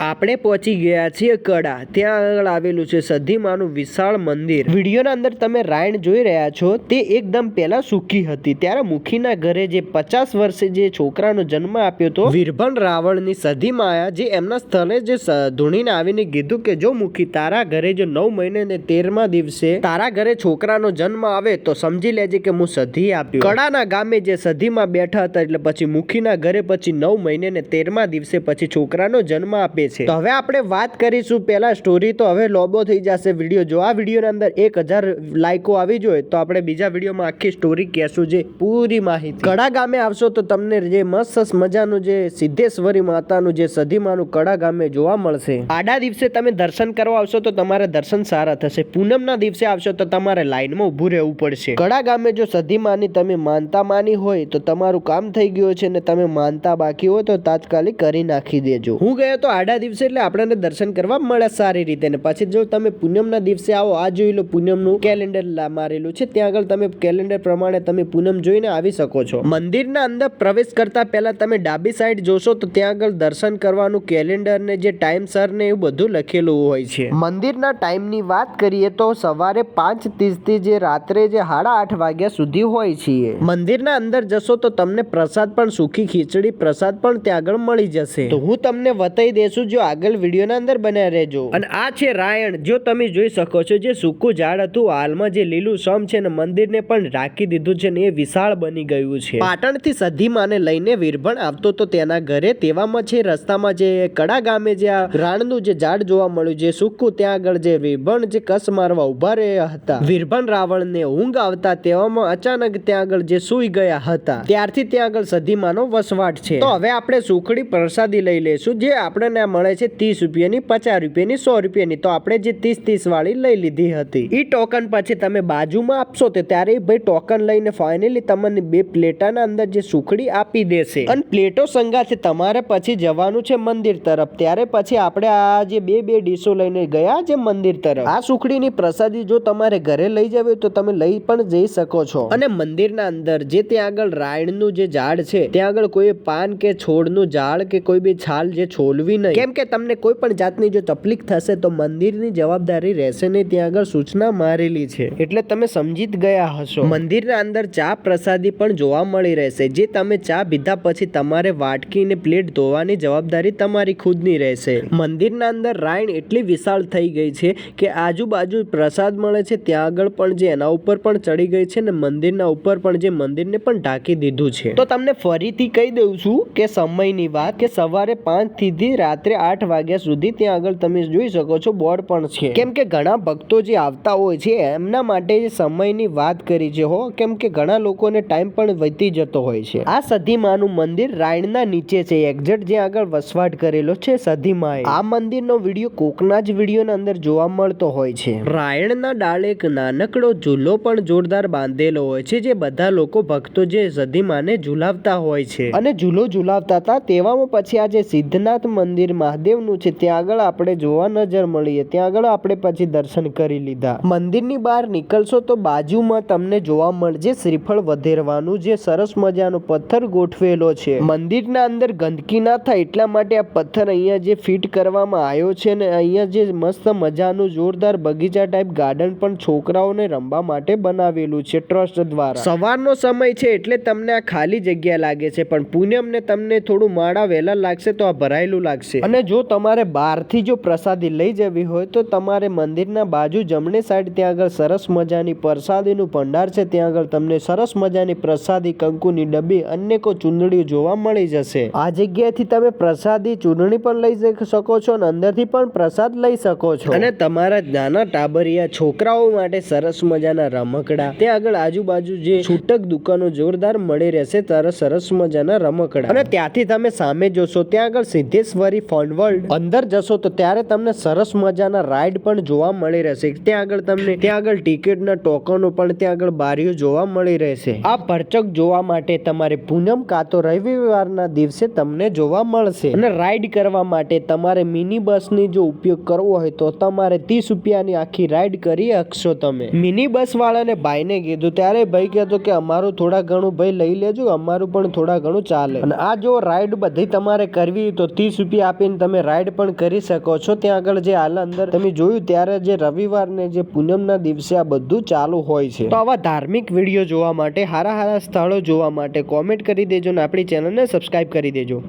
આપણે પહોંચી ગયા છીએ કડા. ત્યાં આગળ આવેલું છે સધીમાનું વિશાળ મંદિર. વિડીયોના અંદર તમે રાયણ જોઈ રહ્યા છો, તે એકદમ પહેલા સુખી હતી. ત્યારે મુખીના ઘરે જે પચાસ વર્ષે જે છોકરાનો જન્મ આપ્યો હતો વીરભણ રાવણની સધીમાયા જે એમના સ્થળે જે ધૂણીને આવીને કીધું કે જો મુખી તારા ઘરે જો નવ મહિને ને તેરમા દિવસે તારા ઘરે છોકરાનો જન્મ આવે તો સમજી લેજે કે હું સધી આપ્યો. કડાના ગામે જે સધીમાં બેઠા હતા એટલે પછી મુખીના ઘરે પછી નવ મહિને ને તેરમા દિવસે પછી છોકરાનો જન્મ આપે છે. તો હવે આપણે વાત કરીશું પહેલા સ્ટોરી તો હવે લોબો થઈ જશે વીડિયો જો આ વિડીયોના અંદર એક હજાર લાઈકો આવી જોઈએ તો આપણે બીજા વિડીયોમાં આખી સ્ટોરી કહેશું જે પૂરી માહિતી. કડા ગામે આવશો તો તમને જે મસ્ત મજાનું જે સિદ્ધેશ્વરી માતાનું જે સધીમાનું કડા ગામે જોવા મળશે. આડા દિવસે તમે દર્શન કરવા આવશો તો તમારા દર્શન સારા થશે. પૂનમના દિવસે આવશો તો તમારે લાઈનમાં ઊભું રહેવું પડશે. કડા ગામે જો સધીમાની તમે માનતા માની હોય, તો તમારું કામ થઈ ગયું છે ને તમે માનતા બાકી હોય તો તાત્કાલિક કરી નાખી દેજો. હું ગયો તો આડા દિવસે એટલે આપણને દર્શન કરવા મળે સારી રીતે. ને પછી જો તમે પૂનમના દિવસે આવો, આ જોઈ લો પૂનમનું કેલેન્ડર મારેલું છે. ત્યાં આગળ તમે કેલેન્ડર પ્રમાણે તમે પૂનમ જોઈને આવી શકો છો. મંદિરના અંદર પ્રવેશ કરતા પહેલા તમે ડાબી સાઈડ જોશો તો ત્યાં આગળ દર્શન કરવાનું કેલેન્ડર ને જે ટાઈમ સર ને એવું બધું લખેલું હોય છે. મંદિરના ટાઈમની વાત કરીએ તો સવારે પાંચ ત્રીસથી જે રાત્રે જે સાડા આઠ વાગ્યા સુધી હોય છે મંદિરના અંદર જશો તો તમને પ્રસાદ પણ સુખી ખીચડી, પ્રસાદ પણ ત્યાં આગળ મળી જશે. તો હું તમને બતાવી દેશું જો આગળ વિડીયોના અંદર બન્યા રહેજો. અને આ છે રાયણ. જો તમે જોઈ શકો છો જે સૂકું ઝાડ હતું હાલમાં જે લીલું સમ છે ને મંદિરને પણ રાખી દીધું છે ને એ વિશાળ બની ગયું છે. પાટણથી સધીમાને લઈને વીરભણ આવતો તો તેના ઘરે તેવામાં છે રસ્તામાં જે કડા ગામે જે આ રાણનું જે ઝાડ જોવા મળ્યું જે સૂકું ત્યાં આગળ જે વીરભણ જે કસ મારવા ઊભા રહ્યા હતા. વીરભણ રાવણને ઊંઘ આવતા તેવામાં અચાનક ત્યાં આગળ જે સૂઈ ગયા હતા. ત્યારથી ત્યાં આગળ સધીમાનો વસવાટ છે. તો હવે આપણે સુખડી પ્રસાદી લઈ લઈશું જે આપણને મળે છે ત્રીસ રૂપિયાની, પચાસ રૂપિયાની, સો રૂપિયાની. તો આપણે જે ત્રીસ ત્રીસ વાળી લઈ લીધી હતી એ ટોકન પછી તમે બાજુમાં આપશો તો ત્યારે ભાઈ ટોકન લઈને ફાઇનલી તમને બે પ્લેટાના અંદર જે સુખડી આપી દેશે. અને પ્લેટો સંગાથે તમારે પછી જવાનું છે મંદિર તરફ. ત્યારે પછી આપણે આ જે બે બે ડીશો લઈને ગયા જે મંદિર તરફ. આ સુખડીની પ્રસાદી જો તમારે ઘરે લઈ જવી તો તમે લઈ પણ જઈ શકો છો. અને મંદિરના અંદર જે ત્યાં આગળ રાયણનું જે ઝાડ છે, ત્યાં આગળ કોઈ પાન કે છોડનું ઝાડ કે કોઈ બી છાલ જે છોલવી નહીં. કેમ કે તમને કોઈ પણ જાતની જો તકલીફ થશે તો મંદિરની જવાબદારી રહેશે નહીં. ત્યાં આગળ સૂચના મારેલી છે. એટલે તમે સમજી જ ગયા હશો. મંદિરના અંદર ચા પ્રસાદી પણ જોવા મળી રહેશે. જે તમે ચા પીધા પછી તમારે વાટકી અને પ્લેટ ધોવાની જવાબદારી તમારી ખુદની રહેશે. મંદિરના અંદર રાઈણ એટલી વિશાળ થઈ ગઈ છે કે આજુબાજુ પ્રસાદ મળે છે. ત્યાં આગળ પણ જે એના ઉપર પણ ચડી ગઈ છે ને મંદિરના ઉપર પણ જે મંદિરને પણ ઢાંકી દીધું છે. તો તમને ફરીથી કહી દઉં છું કે સમયની વાત કે સવારે પાંચથી રાત્રે આઠ વાગ્યા સુધી ત્યાં આગળ તમે જોઈ શકો છો બોર્ડ પણ છે. કેમ કે ઘણા ભક્તો જે આવતા હોય છે, એમના માટે સમયની વાત કરી છે હો, કેમ કે ઘણા લોકોને ટાઈમ પણ વધી જતો હોય છે. આ સધીમાનું મંદિર રાયણના નીચે છે એક્ઝેક્ટ જ્યાં આગળ વસવાટ કરેલો છે સધીમાએ. આ મંદિરનો વીડિયો કોકના જ વિડીયોના અંદર જોવા મળતો હોય છે. રાયણના ડાળે એક નાનકડો ઝૂલો પણ જોરદાર બાંધેલો હોય છે, જે બધા લોકો ભક્તો જે સધીમાને ઝુલાવતા હોય છે. અને ઝૂલો ઝુલાવતા હતા, તેવામાં પછી આ જે સિદ્ધનાથ મંદિર મહાદેવનું છે. ત્યાં આગળ આપણે જોવા નજર મળીએ. ત્યાં આગળ આપણે પછી દર્શન કરી લીધા. મંદિરની બહાર નીકળશો તો બાજુમાં તમને જોવા મળશે શ્રીફળ વધેરવાનું જે સરસ મજાનો પથ્થર ગોઠવેલો છે. મંદિરના અંદર ગંદકી ના થાય એટલા માટે આ પથ્થર અહીંયા જે ફિટ કરવામાં આવ્યો છે ને અહીંયા જે મસ્ત મજાનું જોરદાર બગીચા ટાઈપ ગાર્ડન પણ છોકરાઓને રમવા માટે બનાવેલું છે ટ્રસ્ટ દ્વારા. સવારનો સમય છે એટલે તમને આ ખાલી જગ્યા લાગે છે. પણ પૂનમને તમને થોડું માળા વહેલા લાગશે તો આ ભરાયેલું લાગશે. અને જો તમારે બહારથી જો પ્રસાદી લઈ જવી હોય તો તમારે મંદિરના બાજુ જમણી સાઈડ ત્યાં આગળ સરસ મજાની પ્રસાદીનું ભંડાર છે. ત્યાં આગળ તમને સરસ મજાની પ્રસાદી, કંકુની ડબ્બી અનેકો ચૂંદડીઓ જોવા મળી જશે. આ જગ્યાએથી તમે પ્રસાદી, ચૂંદડી પણ લઈ શકો છો અને અંદરથી પણ પ્રસાદ લઈ શકો છો. અને તમારા નાના ટાબરિયા છોકરાઓ માટે સરસ મજાના રમકડા. ત્યાં આગળ આજુબાજુ જે છૂટક દુકાનો જોરદાર મળી રહેશે તરસ સરસ મજાના રમકડા. અને ત્યાંથી તમે સામે જોશો, ત્યાં આગળ સિદ્ધેશ્વરી ફન અંદર જશો તો ત્યારે તમને સરસ મજાના રાઈડ પણ જોવા મળી રહેશે. ત્યાં આગળ તમને, ત્યાં આગળ ટિકિટના ટોકનો પણ ત્યાં આગળ બારીઓ જોવા મળી રહેશે. આ પરચક જોવા માટે તમારે પૂનમ કાં તો રવિવારના દિવસે તમને જોવા મળશે. અને રાઈડ કરવા માટે તમારે મિની બસની જો ઉપયોગ કરવો હોય તો તમારે ત્રીસ રૂપિયાની આખી રાઈડ કરી શકશો તમે. મિની બસ વાળાને ભાઈને કીધું, ત્યારે ભાઈ કહેતો કે અમારું થોડા ઘણું ભાઈ લઈ લેજો, અમારું પણ થોડા ઘણું ચાલે. અને આ જો રાઈડ બધી તમારે કરવી તો ત્રીસ રૂપિયા આપીને તમે રાઈડ પણ કરી શકો છો. ત્યાં આગળ જે હાલ અંદર તમે જોયું ત્યારે જે રવિવાર ને જે પૂનમના દિવસે આ બધું ચાલુ હોય છે. તો આવા ધાર્મિક વીડિયો જોવા માટે, હારા હારા સ્થળો જોવા માટે કોમેન્ટ કરી દેજો ને આપણી ચેનલને સબસ્ક્રાઇબ કરી દેજો.